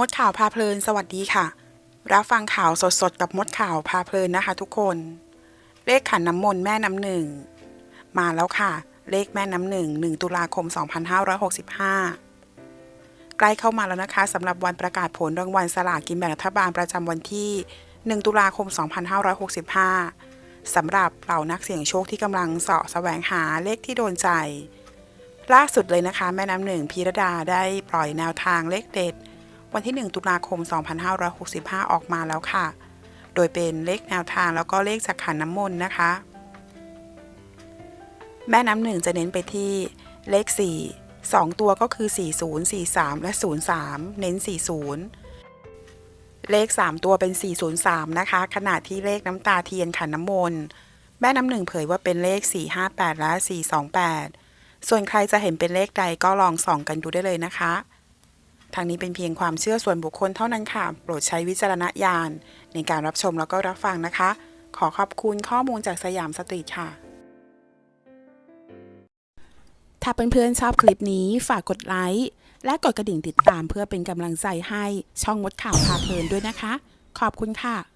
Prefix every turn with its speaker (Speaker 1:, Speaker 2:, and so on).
Speaker 1: มดข่าวพาเพลินสวัสดีค่ะ รับฟังข่าวสดๆ กับมดข่าวพาเพลินนะคะ ทุกคน เลขขันน้ำมนต์แม่น้ำหนึ่ง มาแล้วค่ะ เลขแม่น้ำหนึ่ง1ตุลาคม 2565 ใกล้เข้ามาแล้วนะคะสำหรับวันประกาศผลรางวัลสลากกินแบ่งรัฐบาลประจำวันที่ 1 ตุลาคม 2565 สำหรับเหล่านักเสี่ยงโชคที่กำลังเสาะแสวงหาเลขที่โดนใจ ล่าสุดเลยนะคะ แม่น้ำหนึ่งพีรดาได้ปล่อยแนวทางเลขเด็ด วันที่ 1 ตุลาคม 2565 ออกมาแล้วค่ะ โดยเป็นเลขแนวทางแล้วก็เลขจากขันน้ำมนต์นะคะ แม่น้ำหนึ่งจะเน้นไปที่เลข 4 2 ตัวก็คือ 40 43 และ 03 เน้น 40 เลข 3 ตัวเป็น 403 นะคะ ขณะที่เลขน้ำตาเทียนขันน้ำมนต์แม่น้ำหนึ่งเผยว่าเป็นเลข 458 และ 428 ส่วนใครจะเห็นเป็นเลขใดก็ลองส่องกันดูได้เลยนะคะ ทางนี้เป็นเพียงความเชื่อส่วนบุคคลเท่านั้นค่ะ โปรดใช้วิจารณญาณในการรับชมแล้วก็รับฟังนะคะ ขอขอบคุณข้อมูลจากสยามสตรีทค่ะ ถ้าเพื่อนๆชอบคลิปนี้ฝากกดไลค์และกดกระดิ่งติดตามเพื่อเป็นกำลังใจให้ช่องมดข่าวพาเพลินด้วยนะคะ ขอบคุณค่ะ